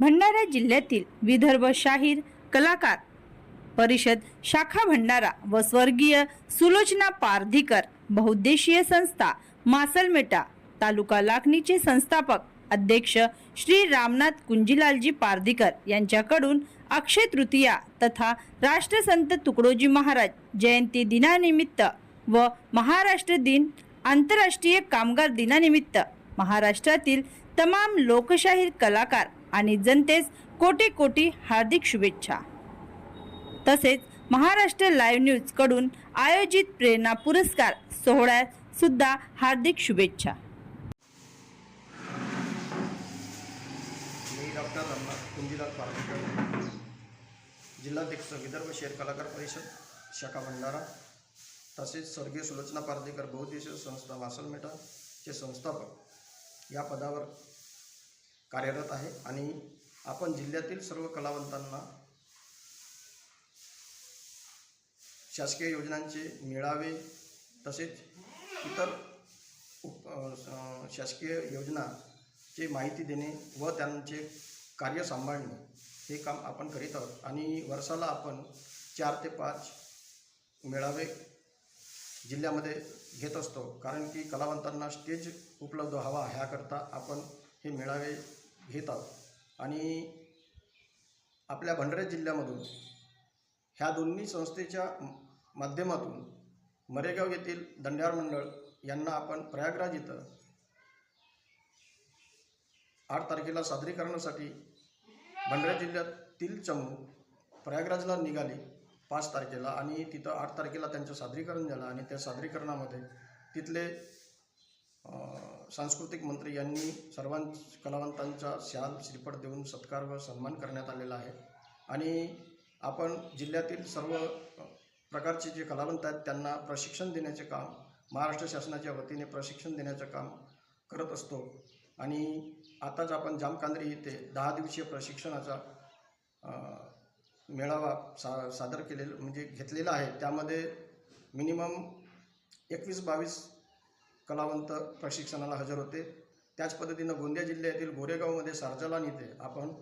भंडारा जिल्ह्यातील विदर्भ शाहीर कलाकार परिषद शाखा भंडारा व स्वर्गीय सुलोचना पारधीकर बहुद्देशीय संस्था मासलमेटा तालुका लाखणीचे संस्थापक अध्यक्ष श्री रामनाथ कुंजीलालजी पारधीकर यांच्याकडून अक्षय तृतीया तथा राष्ट्रसंत तुकडोजी महाराज जयंती दिनानिमित्त व महाराष्ट्र दिन आंतरराष्ट्रीय कामगार दिनानिमित्त महाराष्ट्रातील तमाम लोकशाहीर कलाकार आणि जनतेस कोटी कोटी हार्दिक शुभेच्छा. तसेच महाराष्ट्र लाईव्ह न्यूजकडून आयोजित प्रेरणा पुरस्कार सोहळ्यात सुद्धा हार्दिक शुभेच्छा. मी डॉक्टर रमनाथ कुंजीलाल जिल्हाध्यक्ष विदर्भ शेर कलाकार परिषद शाखा भंडारा. तसेच स्वर्गीय सुलोचना पारदेकर बहुद्देशीय संस्था वासलमेटा चे संस्थापक. या पदावर कार्यरत आहे आणि आपण जिल्ह्यातील सर्व कलावंतांना शासकीय योजनांचे मेळावे तसेच इतर उप शासकीय योजनाची माहिती देणे व त्यांचे कार्य सांभाळणे हे काम आपण करीत आहोत. आणि वर्षाला आपण चार ते पाच मेळावे जिल्ह्यामध्ये घेत असतो. कारण की कलावंतांना स्टेज उपलब्ध व्हावा ह्याकरता आपण हे मेळावे घेतात. आणि आपल्या भंडारा जिल्ह्यामधून ह्या दोन्ही संस्थेच्या माध्यमातून मरेगाव येथील दंड्यार मंडळ यांना आपण प्रयागराज इथं आठ तारखेला सादरीकरणासाठी भंडारा जिल्ह्यातील चमू प्रयागराजला निघाली पाच तारखेला आणि तिथं आठ तारखेला त्यांचं सादरीकरण झालं आणि त्या सादरीकरणामध्ये तिथले सांस्कृतिक मंत्री यांनी सर्वां कलावंतांचा शाल श्रीफळ देऊन सत्कार व सन्मान करण्यात आलेला आहे. आणि आपण जिल्ह्यातील सर्व प्रकारचे जे कलावंत आहेत त्यांना प्रशिक्षण देण्याचे काम महाराष्ट्र शासनाच्या वतीने प्रशिक्षण देण्याचं काम करत असतो. आणि आताच आपण जामकांद्री येथे दहा दिवसीय प्रशिक्षणाचा मेळावा सा सादर केलेला म्हणजे घेतलेला आहे. त्यामध्ये मिनिमम एकवीस बावीस कलावंत प्रशिक्षणाला हजर होते. त्याच पद्धतीनं गोंदिया जिल्ह्यातील गोरेगावमध्ये सार्जलान इथे आपण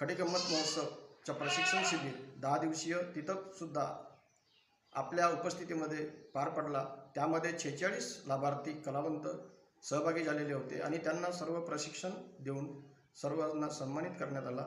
खडीगंमत महोत्सवचं प्रशिक्षण शिबिर दहा दिवसीय तिथंसुद्धा आपल्या उपस्थितीमध्ये पार पडला. त्यामध्ये छेचाळीस लाभार्थी कलावंत सहभागी झालेले होते आणि त्यांना सर्व प्रशिक्षण देऊन सर्वांना सन्मानित करण्यात आला.